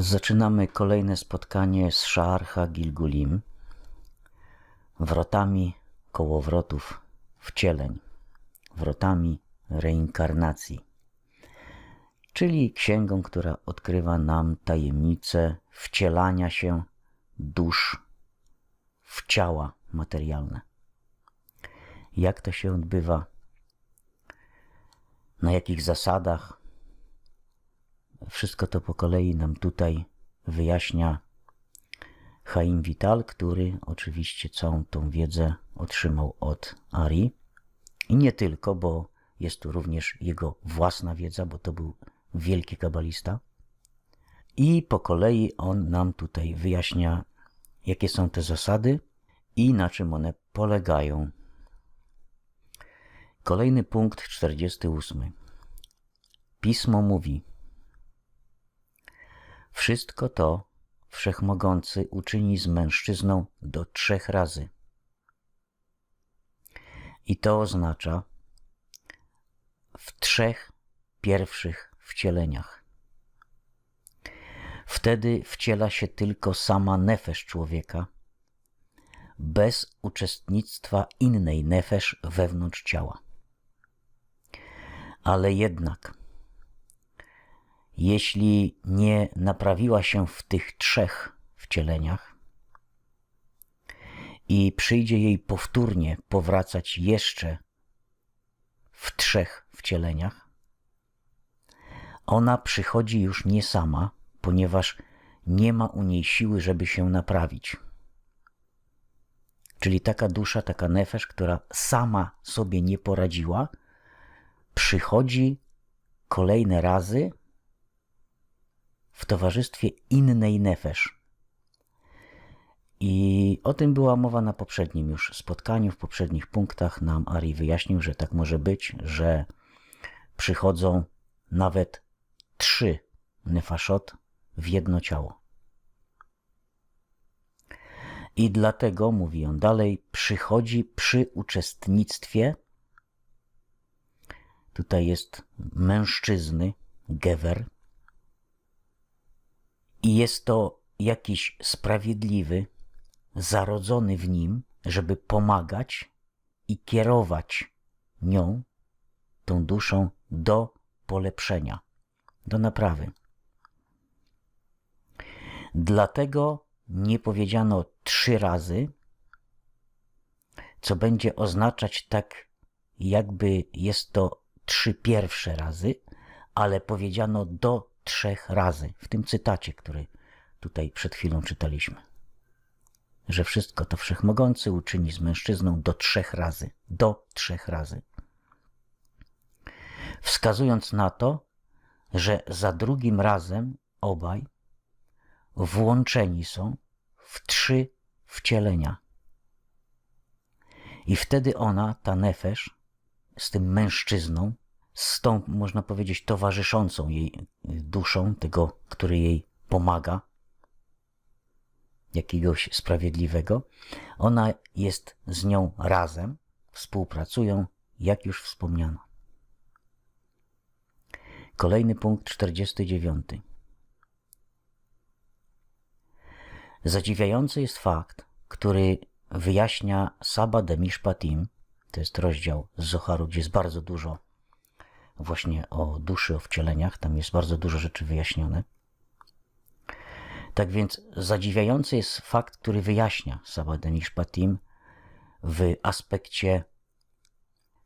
Zaczynamy kolejne spotkanie z Szarcha Gilgulim, wrotami kołowrotów wcieleń, wrotami reinkarnacji, czyli księgą, która odkrywa nam tajemnicę wcielania się dusz w ciała materialne. Jak to się odbywa, na jakich zasadach, wszystko to po kolei nam tutaj wyjaśnia Chaim Vital, który oczywiście całą tą wiedzę otrzymał od Ari. I nie tylko, bo jest tu również jego własna wiedza, bo to był wielki kabalista. I po kolei on nam tutaj wyjaśnia, jakie są te zasady i na czym one polegają. Kolejny punkt 48. Pismo mówi: Wszystko to wszechmogący uczyni z mężczyzną do trzech razy. I to oznacza w trzech pierwszych wcieleniach. Wtedy wciela się tylko sama nefesz człowieka, bez uczestnictwa innej nefesz wewnątrz ciała. Ale jednak, jeśli nie naprawiła się w tych trzech wcieleniach i przyjdzie jej powtórnie powracać jeszcze w trzech wcieleniach, ona przychodzi już nie sama, ponieważ nie ma u niej siły, żeby się naprawić. Czyli taka dusza, taka nefesz, która sama sobie nie poradziła, przychodzi kolejne razy w towarzystwie innej nefesz. I o tym była mowa na poprzednim już spotkaniu, w poprzednich punktach nam Ari wyjaśnił, że tak może być, że przychodzą nawet trzy nefaszot w jedno ciało. I dlatego, mówi on dalej, przychodzi przy uczestnictwie, tutaj jest mężczyzny, gewer, i jest to jakiś sprawiedliwy, zarodzony w nim, żeby pomagać i kierować nią, tą duszą, do polepszenia, do naprawy. Dlatego nie powiedziano trzy razy, co będzie oznaczać tak, jakby jest to trzy pierwsze razy, ale powiedziano do trzech razy w tym cytacie, który tutaj przed chwilą czytaliśmy. Że wszystko to wszechmogący uczyni z mężczyzną do trzech razy. Do trzech razy. Wskazując na to, że za drugim razem obaj włączeni są w trzy wcielenia. I wtedy ona, ta nefesz, z tym mężczyzną, z tą, można powiedzieć, towarzyszącą jej duszą, tego, który jej pomaga, jakiegoś sprawiedliwego, ona jest z nią razem, współpracują, jak już wspomniano. Kolejny punkt 49. Zadziwiający jest fakt, który wyjaśnia Saba de Mishpatim, to jest rozdział z Zoharu, gdzie jest bardzo dużo właśnie o duszy, o wcieleniach, tam jest bardzo dużo rzeczy wyjaśnione. Tak więc zadziwiający jest fakt, który wyjaśnia Saba de Mishpatim w aspekcie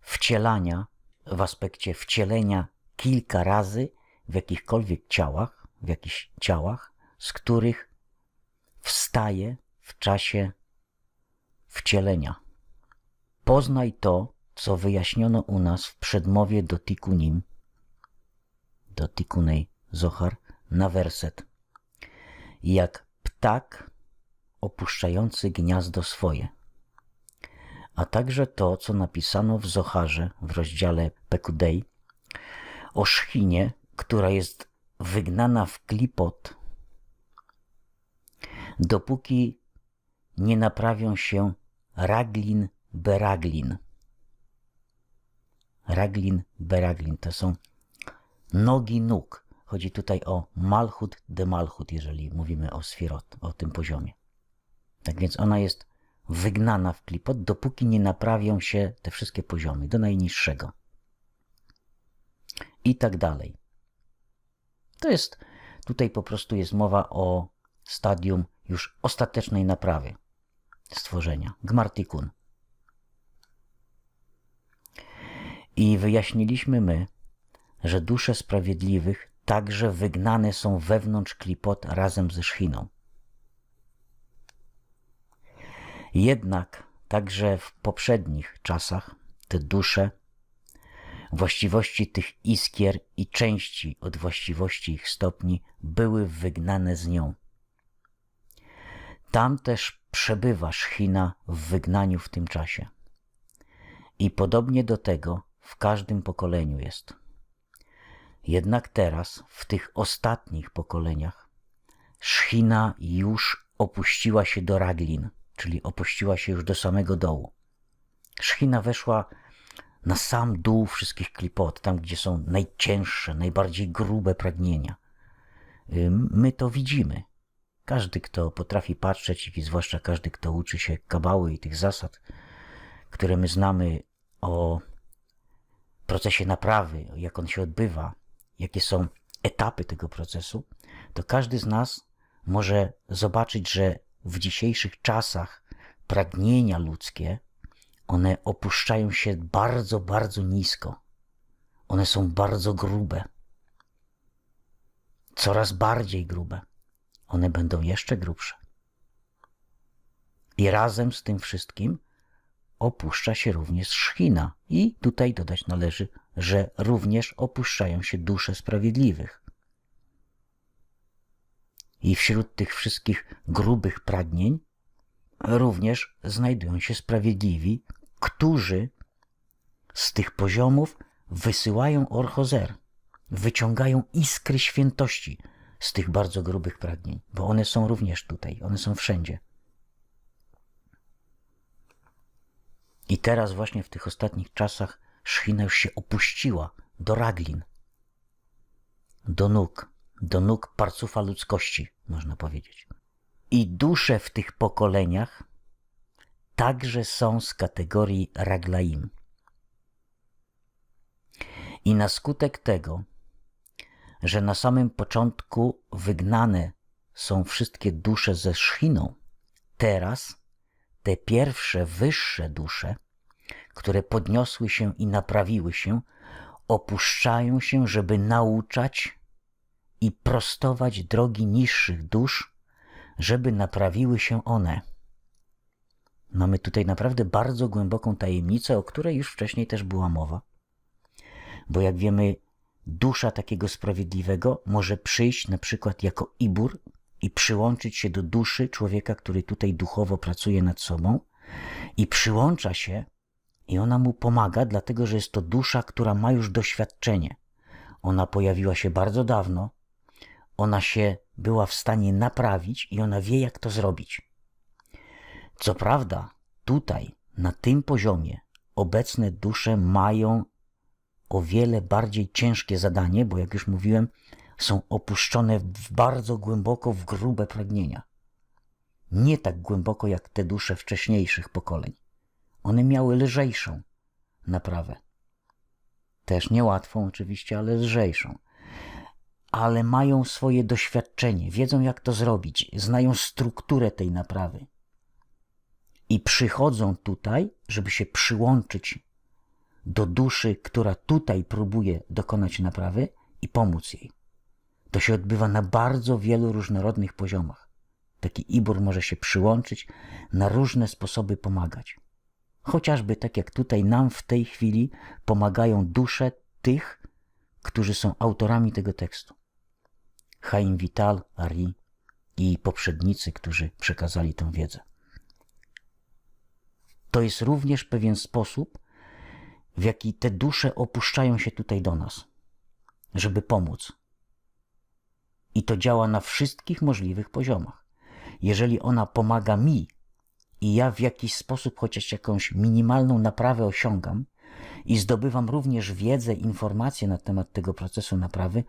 wcielania, w aspekcie wcielenia kilka razy w jakichkolwiek ciałach, w jakichś ciałach, z których wstaje w czasie wcielenia. Poznaj to, co wyjaśniono u nas w przedmowie do Tikunim, do Tikunej Zohar, na werset. Jak ptak opuszczający gniazdo swoje. A także to, co napisano w Zoharze w rozdziale Pekudei o szchinie, która jest wygnana w klipot dopóki nie naprawią się raglin beraglin. Raglin beraglin to są nogi nóg. chodzi tutaj o malchut de malchut, jeżeli mówimy o sfirot, o tym poziomie. Tak więc ona jest wygnana w klipot, dopóki nie naprawią się te wszystkie poziomy, do najniższego. I tak dalej. To jest, tutaj po prostu jest mowa o stadium już ostatecznej naprawy stworzenia, gmartikun. I wyjaśniliśmy my, że dusze sprawiedliwych także wygnane są wewnątrz klipot razem ze szchiną. Jednak także w poprzednich czasach te dusze, właściwości tych iskier i części od właściwości ich stopni były wygnane z nią. Tam też przebywa szchina w wygnaniu w tym czasie. I podobnie do tego w każdym pokoleniu jest. Jednak teraz, w tych ostatnich pokoleniach, szchina już opuściła się do raglin, czyli opuściła się już do samego dołu. Szchina weszła na sam dół wszystkich klipot, tam gdzie są najcięższe, najbardziej grube pragnienia. My to widzimy. Każdy, kto potrafi patrzeć, i zwłaszcza każdy, kto uczy się kabały i tych zasad, które my znamy o procesie naprawy, jak on się odbywa, jakie są etapy tego procesu, to każdy z nas może zobaczyć, że w dzisiejszych czasach pragnienia ludzkie, one opuszczają się bardzo, bardzo nisko. One są bardzo grube. Coraz bardziej grube. One będą jeszcze grubsze. I razem z tym wszystkim opuszcza się również szchina. I tutaj dodać należy, że również opuszczają się dusze sprawiedliwych. I wśród tych wszystkich grubych pragnień również znajdują się sprawiedliwi, którzy z tych poziomów wysyłają orchozer, wyciągają iskry świętości z tych bardzo grubych pragnień, bo one są również tutaj, one są wszędzie. I teraz właśnie w tych ostatnich czasach szchina już się opuściła do raglin, do nóg, do nóg parcufa ludzkości, można powiedzieć. I dusze w tych pokoleniach także są z kategorii raglaim. I na skutek tego, że na samym początku wygnane są wszystkie dusze ze szchiną, teraz te pierwsze, wyższe dusze, które podniosły się i naprawiły się, opuszczają się, żeby nauczać i prostować drogi niższych dusz, żeby naprawiły się one. Mamy tutaj naprawdę bardzo głęboką tajemnicę, o której już wcześniej też była mowa. Bo jak wiemy, dusza takiego sprawiedliwego może przyjść na przykład jako ibur i przyłączyć się do duszy człowieka, który tutaj duchowo pracuje nad sobą i przyłącza się i ona mu pomaga, dlatego że jest to dusza, która ma już doświadczenie. Ona pojawiła się bardzo dawno, ona się była w stanie naprawić i ona wie, jak to zrobić. Co prawda, tutaj, na tym poziomie, obecne dusze mają o wiele bardziej ciężkie zadanie, bo jak już mówiłem, są opuszczone w bardzo głęboko w grube pragnienia. Nie tak głęboko jak te dusze wcześniejszych pokoleń. One miały lżejszą naprawę. Też niełatwą oczywiście, ale lżejszą. Ale mają swoje doświadczenie, wiedzą jak to zrobić, znają strukturę tej naprawy. I przychodzą tutaj, żeby się przyłączyć do duszy, która tutaj próbuje dokonać naprawy i pomóc jej. To się odbywa na bardzo wielu różnorodnych poziomach. Taki ibur może się przyłączyć, na różne sposoby pomagać. Chociażby tak jak tutaj nam w tej chwili pomagają dusze tych, którzy są autorami tego tekstu. Chaim Vital, Ari i poprzednicy, którzy przekazali tę wiedzę. To jest również pewien sposób, w jaki te dusze opuszczają się tutaj do nas, żeby pomóc. I to działa na wszystkich możliwych poziomach. Jeżeli ona pomaga mi i ja w jakiś sposób chociaż jakąś minimalną naprawę osiągam i zdobywam również wiedzę, informacje na temat tego procesu naprawy,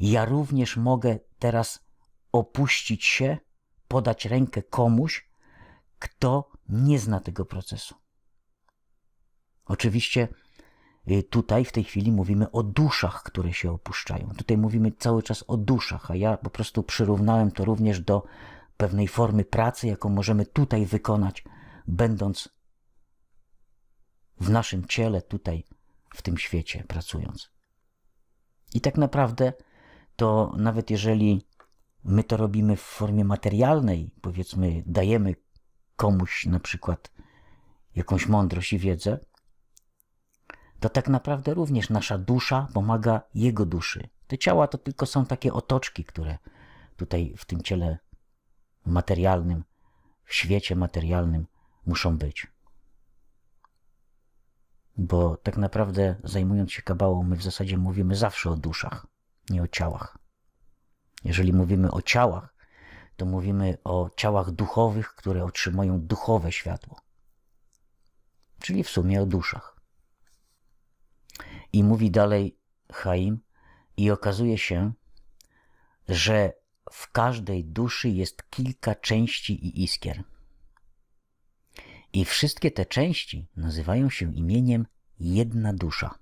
ja również mogę teraz opuścić się, podać rękę komuś, kto nie zna tego procesu. Oczywiście tutaj w tej chwili mówimy o duszach, które się opuszczają. Tutaj mówimy cały czas o duszach, a ja po prostu przyrównałem to również do pewnej formy pracy, jaką możemy tutaj wykonać, będąc w naszym ciele, tutaj, w tym świecie, pracując. I tak naprawdę to nawet jeżeli my to robimy w formie materialnej, powiedzmy, dajemy komuś na przykład jakąś mądrość i wiedzę, to tak naprawdę również nasza dusza pomaga jego duszy. Te ciała to tylko są takie otoczki, które tutaj w tym ciele materialnym, w świecie materialnym muszą być. Bo tak naprawdę zajmując się kabałą, my w zasadzie mówimy zawsze o duszach, nie o ciałach. Jeżeli mówimy o ciałach, to mówimy o ciałach duchowych, które otrzymują duchowe światło. Czyli w sumie o duszach. I mówi dalej Chaim, i okazuje się, że w każdej duszy jest kilka części i iskier. I wszystkie te części nazywają się imieniem jedna dusza.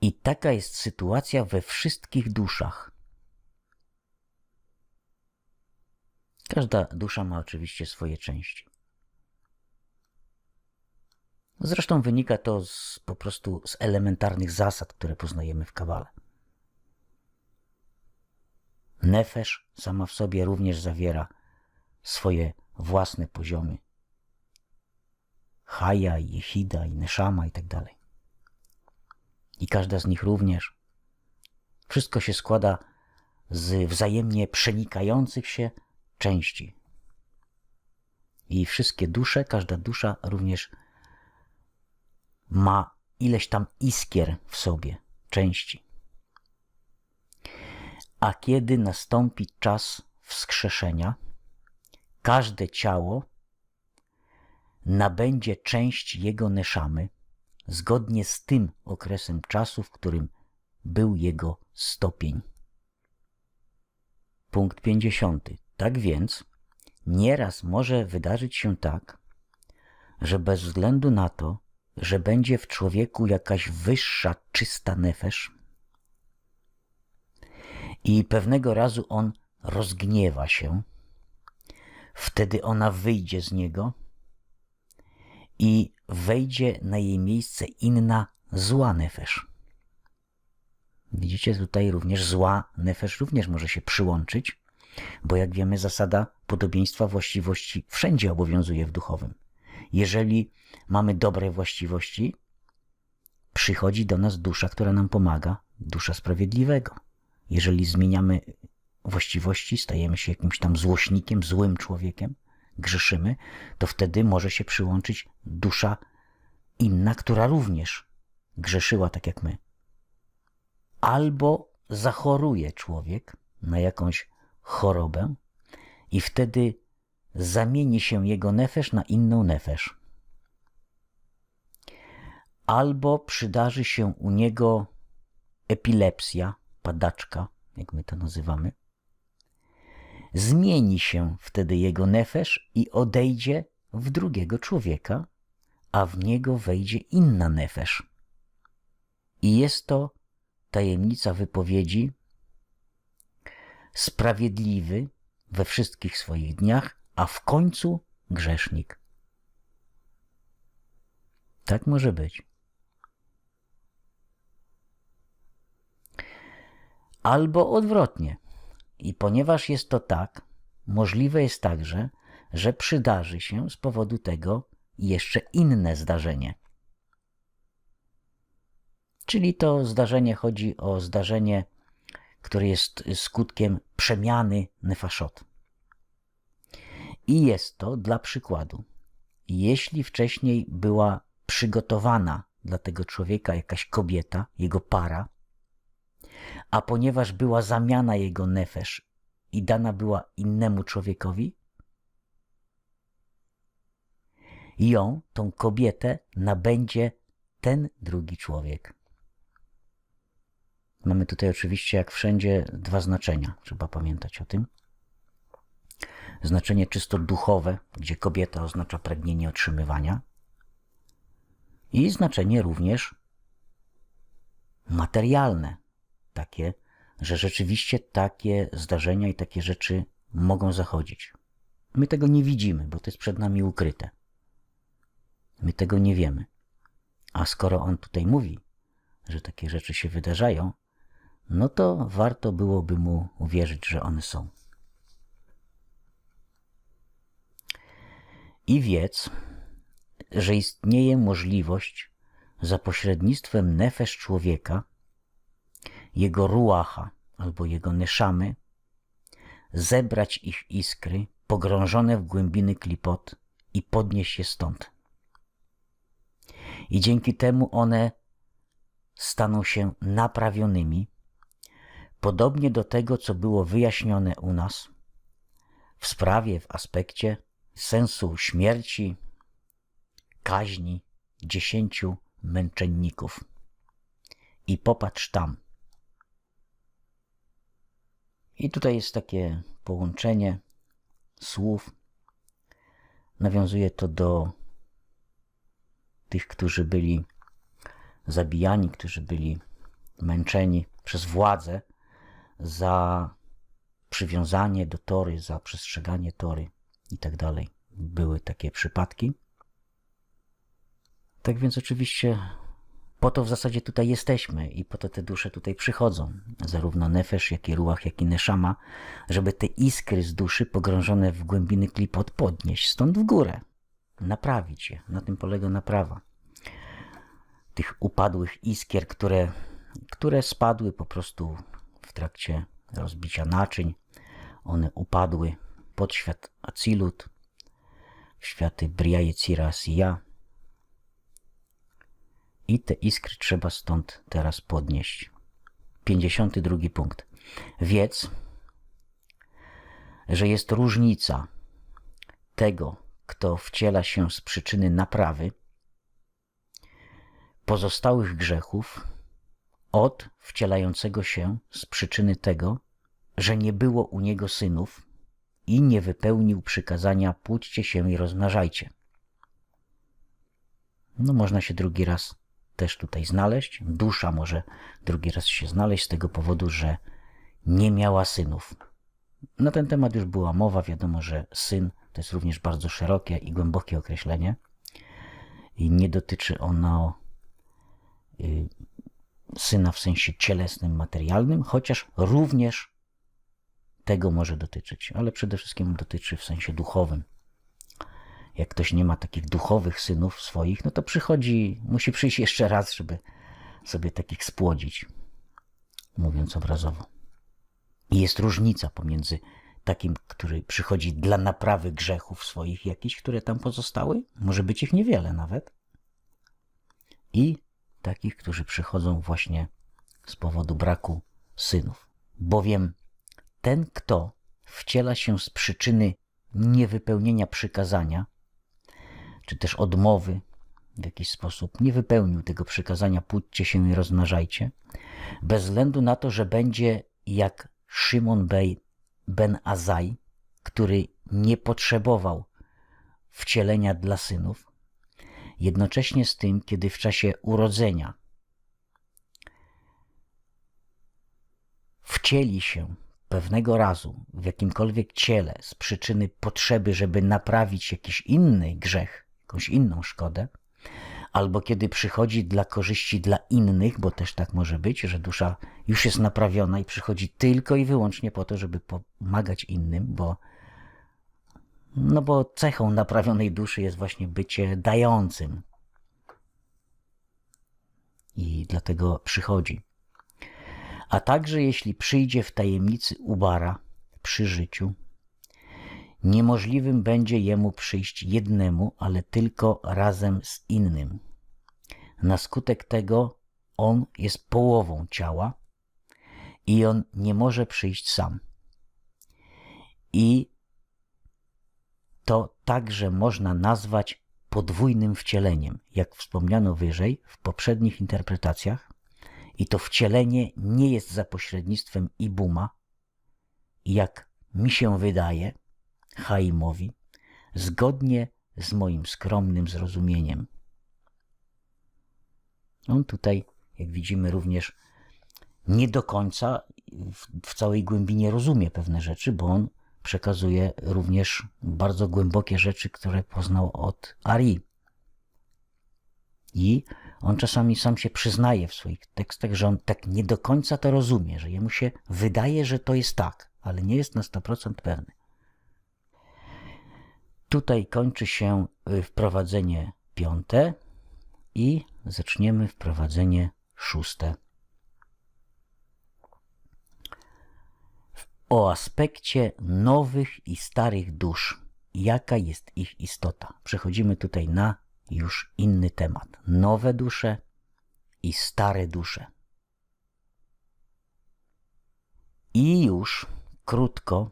I taka jest sytuacja we wszystkich duszach. Każda dusza ma oczywiście swoje części. Zresztą wynika to z, po prostu z elementarnych zasad, które poznajemy w Kabale. Nefesz sama w sobie również zawiera swoje własne poziomy. Haja, i Jehida, i Neszama i tak dalej. I każda z nich również. Wszystko się składa z wzajemnie przenikających się części. I wszystkie dusze, każda dusza również ma ileś tam iskier w sobie, części. A kiedy nastąpi czas wskrzeszenia, każde ciało nabędzie część jego neszamy, zgodnie z tym okresem czasu, w którym był jego stopień. Punkt 50. Tak więc, nieraz może wydarzyć się tak, że bez względu na to, że będzie w człowieku jakaś wyższa, czysta nefesz i pewnego razu on rozgniewa się, wtedy ona wyjdzie z niego i wejdzie na jej miejsce inna zła nefesz. Widzicie, tutaj również zła nefesz również może się przyłączyć, bo jak wiemy, zasada podobieństwa właściwości wszędzie obowiązuje w duchowym. Jeżeli mamy dobre właściwości, przychodzi do nas dusza, która nam pomaga, dusza sprawiedliwego. Jeżeli zmieniamy właściwości, stajemy się jakimś tam złośnikiem, złym człowiekiem, grzeszymy, to wtedy może się przyłączyć dusza inna, która również grzeszyła tak jak my. Albo zachoruje człowiek na jakąś chorobę i wtedy zamieni się jego nefesz na inną nefesz. Albo przydarzy się u niego epilepsja, padaczka, jak my to nazywamy, Zmieni się wtedy jego nefesz i odejdzie w drugiego człowieka, a w niego wejdzie inna nefesz. I jest to tajemnica wypowiedzi sprawiedliwy we wszystkich swoich dniach, a w końcu grzesznik. Tak może być. Albo odwrotnie. I ponieważ jest to tak, możliwe jest także, że przydarzy się z powodu tego jeszcze inne zdarzenie. Czyli to zdarzenie chodzi o zdarzenie, które jest skutkiem przemiany nefaszot. I jest to dla przykładu, jeśli wcześniej była przygotowana dla tego człowieka jakaś kobieta, jego para, a ponieważ była zamiana jego nefesz i dana była innemu człowiekowi, ją, tą kobietę, nabędzie ten drugi człowiek. Mamy tutaj oczywiście, jak wszędzie, dwa znaczenia. Trzeba pamiętać o tym. Znaczenie czysto duchowe, gdzie kobieta oznacza pragnienie otrzymywania, i znaczenie również materialne, takie, że rzeczywiście takie zdarzenia i takie rzeczy mogą zachodzić. My tego nie widzimy, bo to jest przed nami ukryte. My tego nie wiemy. A skoro on tutaj mówi, że takie rzeczy się wydarzają, no to warto byłoby mu uwierzyć, że one są. I wiedz, że istnieje możliwość za pośrednictwem nefesz człowieka, jego ruacha albo jego neszamy, zebrać ich iskry pogrążone w głębiny klipot i podnieść je stąd. I dzięki temu one staną się naprawionymi, podobnie do tego, co było wyjaśnione u nas w sprawie, w aspekcie sensu śmierci, kaźni dziesięciu męczenników. I popatrz tam. I tutaj jest takie połączenie słów. Nawiązuje to do tych, którzy byli zabijani, którzy byli męczeni przez władzę za przywiązanie do tory, za przestrzeganie tory i tak dalej. Były takie przypadki. Tak więc oczywiście po to w zasadzie tutaj jesteśmy i po to te dusze tutaj przychodzą. Zarówno Nefesz, jak i Ruach, jak i Neszama, żeby te iskry z duszy pogrążone w głębiny klipot podnieść stąd w górę. Naprawić je. Na tym polega naprawa. Tych upadłych iskier, które, które spadły po prostu w trakcie rozbicia naczyń. One upadły pod świat Acilut, w światy Bria, Yecira, Siya. I te iskry trzeba stąd teraz podnieść. 52 punkt. Wiedz, że jest różnica tego, kto wciela się z przyczyny naprawy pozostałych grzechów od wcielającego się z przyczyny tego, że nie było u niego synów i nie wypełnił przykazania płóćcie się i rozmnażajcie. No można się drugi raz też tutaj znaleźć. Dusza może drugi raz się znaleźć z tego powodu, że nie miała synów. Na ten temat już była mowa. Wiadomo, że syn to jest również bardzo szerokie i głębokie określenie. I nie dotyczy ono y, syna w sensie cielesnym, materialnym, chociaż również tego może dotyczyć, ale przede wszystkim dotyczy w sensie duchowym. Jak ktoś nie ma takich duchowych synów swoich, no to przychodzi, musi przyjść jeszcze raz, żeby sobie takich spłodzić, mówiąc obrazowo. I jest różnica pomiędzy takim, który przychodzi dla naprawy grzechów swoich jakichś, które tam pozostały, może być ich niewiele nawet, i takich, którzy przychodzą właśnie z powodu braku synów. Bowiem ten, kto wciela się z przyczyny niewypełnienia przykazania, czy też odmowy w jakiś sposób, nie wypełnił tego przykazania, pójdźcie się i rozmnażajcie, bez względu na to, że będzie jak Szymon ben Azai, który nie potrzebował wcielenia dla synów, jednocześnie z tym, kiedy w czasie urodzenia wcieli się pewnego razu w jakimkolwiek ciele z przyczyny potrzeby, żeby naprawić jakiś inny grzech, jakąś inną szkodę, albo kiedy przychodzi dla korzyści dla innych, bo też tak może być, że dusza już jest naprawiona i przychodzi tylko i wyłącznie po to, żeby pomagać innym, bo no bo cechą naprawionej duszy jest właśnie bycie dającym. I dlatego przychodzi. A także jeśli przyjdzie w tajemnicy Ubara przy życiu, Niemożliwym będzie jemu przyjść jednemu, ale tylko razem z innym. Na skutek tego on jest połową ciała i on nie może przyjść sam. I to także można nazwać podwójnym wcieleniem, jak wspomniano wyżej w poprzednich interpretacjach, i to wcielenie nie jest za pośrednictwem Ibuma, jak mi się wydaje, Chaimowi, zgodnie z moim skromnym zrozumieniem. On tutaj, jak widzimy, również nie do końca w, w całej głębi nie rozumie pewne rzeczy, bo on przekazuje również bardzo głębokie rzeczy, które poznał od Ari. I on czasami sam się przyznaje w swoich tekstach, że on tak nie do końca to rozumie, że jemu się wydaje, że to jest tak, ale nie jest na 100% pewny. Tutaj kończy się y, wprowadzenie piąte i zaczniemy wprowadzenie szóste. O aspekcie nowych i starych dusz. Jaka jest ich istota? Przechodzimy tutaj na już inny temat. Nowe dusze i stare dusze. I już krótko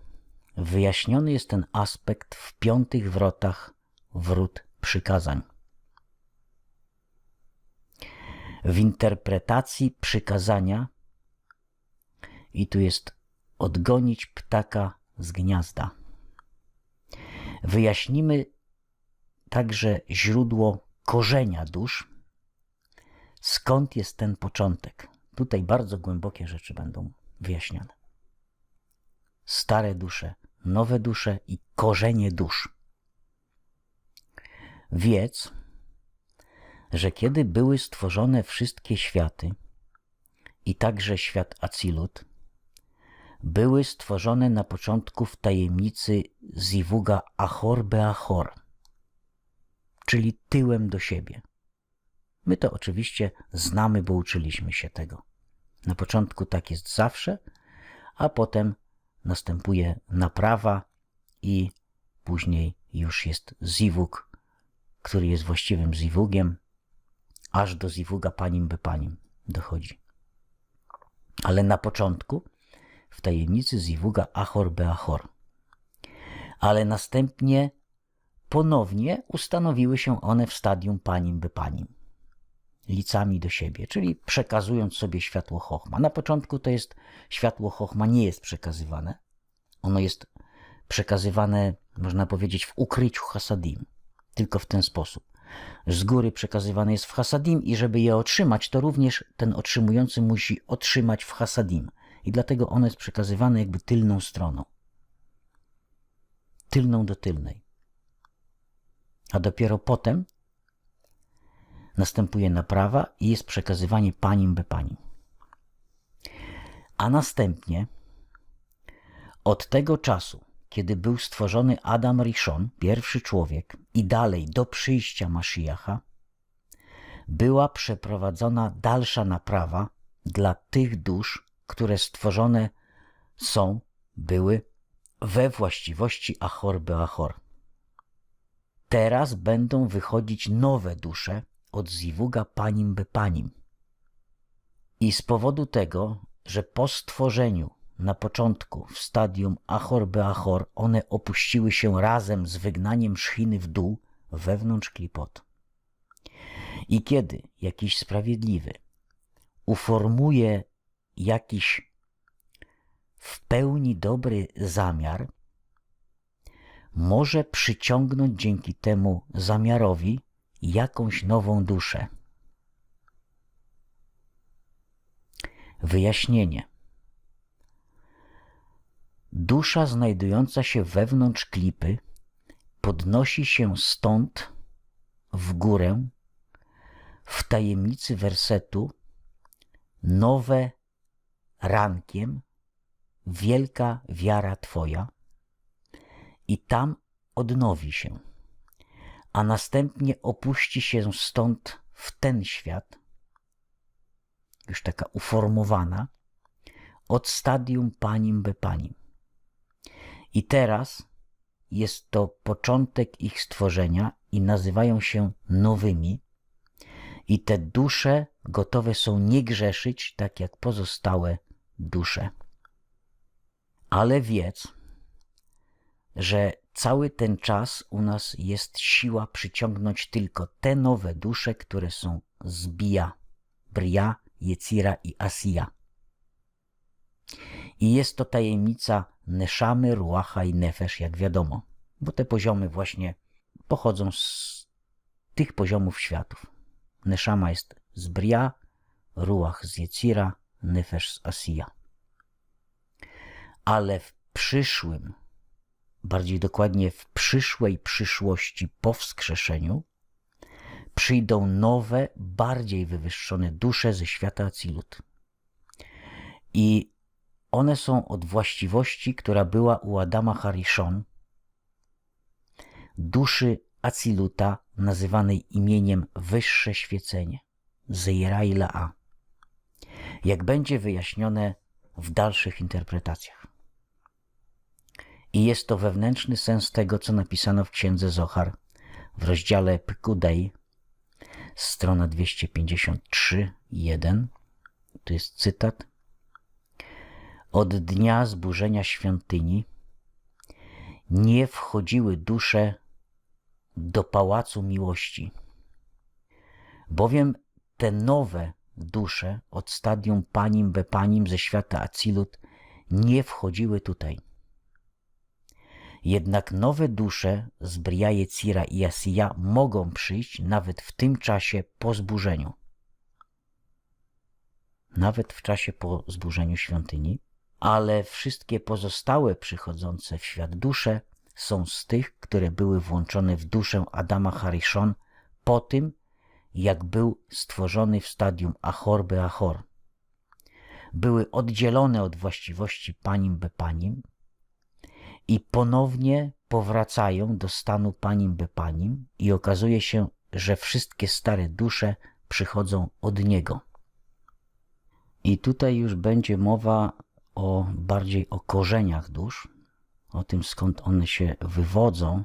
wyjaśniony jest ten aspekt w piątych wrotach wrót przykazań. W interpretacji przykazania, i tu jest odgonić ptaka z gniazda. Wyjaśnimy także źródło korzenia dusz, skąd jest ten początek. Tutaj bardzo głębokie rzeczy będą wyjaśniane. Stare dusze, nowe dusze i korzenie dusz. Wiedz, że kiedy były stworzone wszystkie światy, i także świat Acilut, były stworzone na początku w tajemnicy Zivuga Achor Beachor, czyli tyłem do siebie. My to oczywiście znamy, bo uczyliśmy się tego. Na początku tak jest zawsze, a potem następuje naprawa i później już jest Zivug, który jest właściwym Zivugiem, aż do Zivuga Panim by Panim dochodzi. Ale na początku w tajemnicy Zivuga Achor Beachor. Ale następnie ponownie ustanowiły się one w stadium panim by panim, licami do siebie, czyli przekazując sobie światło chochma. Na początku to jest światło chochma nie jest przekazywane. Ono jest przekazywane, można powiedzieć, w ukryciu hasadim. Tylko w ten sposób. Z góry przekazywane jest w hasadim i żeby je otrzymać, to również ten otrzymujący musi otrzymać w hasadim i dlatego ono jest przekazywane jakby tylną stroną. Tylną do tylnej. A dopiero potem następuje naprawa i jest przekazywanie panim be panim. A następnie od tego czasu, kiedy był stworzony Adam Rishon, pierwszy człowiek, i dalej do przyjścia Mashiacha, była przeprowadzona dalsza naprawa dla tych dusz, które stworzone są, były we właściwości Achor Beachor. Teraz będą wychodzić nowe dusze od Zivuga Panim by Panim. I z powodu tego, że po stworzeniu na początku w stadium Achor Beachor one opuściły się razem z wygnaniem szchiny w dół wewnątrz klipot. I kiedy jakiś sprawiedliwy uformuje jakiś w pełni dobry zamiar, może przyciągnąć dzięki temu zamiarowi jakąś nową duszę. Wyjaśnienie. Dusza znajdująca się wewnątrz klipy podnosi się stąd w górę w tajemnicy wersetu nowe rankiem wielka wiara Twoja i tam odnowi się, a następnie opuści się stąd w ten świat, już taka uformowana, od stadium panim be panim. I teraz jest to początek ich stworzenia i nazywają się nowymi, i te dusze gotowe są nie grzeszyć, tak jak pozostałe duszę. Ale wiedz, że cały ten czas u nas jest siła przyciągnąć tylko te nowe dusze, które są z Bia, Bria, Jecira i Asija. I jest to tajemnica Neszamy, Ruacha i Nefesz, jak wiadomo, bo te poziomy właśnie pochodzą z tych poziomów światów. Neszama jest z Bria, Ruach z Jecira, Nefesz z Asija. Ale w przyszłym, bardziej dokładnie w przyszłej przyszłości po wskrzeszeniu, przyjdą nowe, bardziej wywyższone dusze ze świata Acilut. I one są od właściwości, która była u Adama Harishon, duszy Aciluta nazywanej imieniem Wyższe Świecenie, Zeiraila A, jak będzie wyjaśnione w dalszych interpretacjach. I jest to wewnętrzny sens tego, co napisano w księdze Zohar w rozdziale Pykudej, strona 253.1. To jest cytat. Od dnia zburzenia świątyni nie wchodziły dusze do pałacu miłości, bowiem te nowe dusze od stadium panim bepanim ze świata Acilut nie wchodziły tutaj. Jednak nowe dusze z Briaje Cira i Asija mogą przyjść nawet w tym czasie po zburzeniu. Nawet w czasie po zburzeniu świątyni, ale wszystkie pozostałe przychodzące w świat dusze są z tych, które były włączone w duszę Adama Harishon po tym, jak był stworzony w stadium Achor Beachor. Były oddzielone od właściwości panim bepanim i ponownie powracają do stanu panim bepanim i okazuje się, że wszystkie stare dusze przychodzą od niego. I tutaj już będzie mowa o bardziej o korzeniach dusz, o tym skąd one się wywodzą.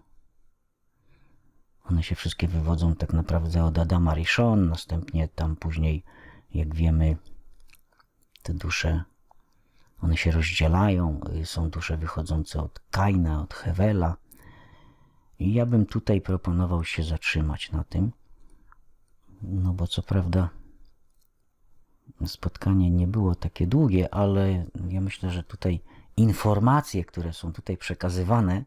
One się wszystkie wywodzą tak naprawdę od Adama Rishon, następnie tam później, jak wiemy, te dusze one się rozdzielają, są dusze wychodzące od Kaina, od Hewela. I ja bym tutaj proponował się zatrzymać na tym, no bo co prawda spotkanie nie było takie długie, ale ja myślę, że tutaj informacje, które są tutaj przekazywane,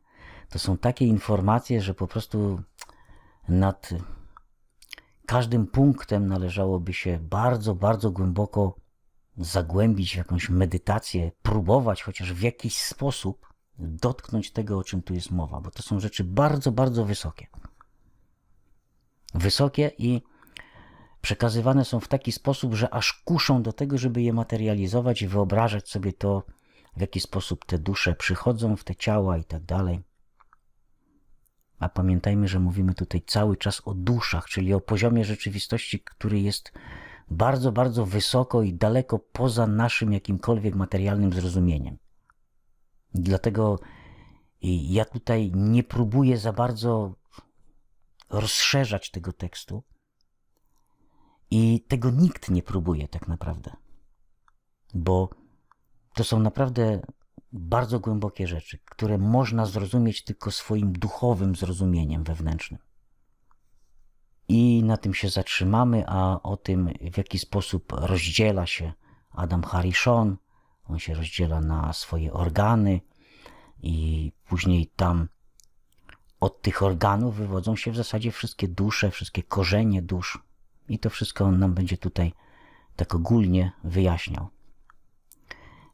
to są takie informacje, że po prostu nad każdym punktem należałoby się bardzo, bardzo głęboko zagłębić w jakąś medytację, próbować chociaż w jakiś sposób dotknąć tego, o czym tu jest mowa, bo to są rzeczy bardzo, bardzo wysokie. Wysokie i przekazywane są w taki sposób, że aż kuszą do tego, żeby je materializować i wyobrażać sobie to, w jaki sposób te dusze przychodzą w te ciała i tak dalej. A pamiętajmy, że mówimy tutaj cały czas o duszach, czyli o poziomie rzeczywistości, który jest bardzo, bardzo wysoko i daleko poza naszym jakimkolwiek materialnym zrozumieniem. Dlatego ja tutaj nie próbuję za bardzo rozszerzać tego tekstu i tego nikt nie próbuje tak naprawdę, bo to są naprawdę bardzo głębokie rzeczy, które można zrozumieć tylko swoim duchowym zrozumieniem wewnętrznym. I na tym się zatrzymamy, a o tym, w jaki sposób rozdziela się Adam Harishon, on się rozdziela na swoje organy i później tam od tych organów wywodzą się w zasadzie wszystkie dusze, wszystkie korzenie dusz. I to wszystko on nam będzie tutaj tak ogólnie wyjaśniał.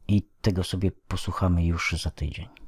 I tego sobie posłuchamy już za tydzień.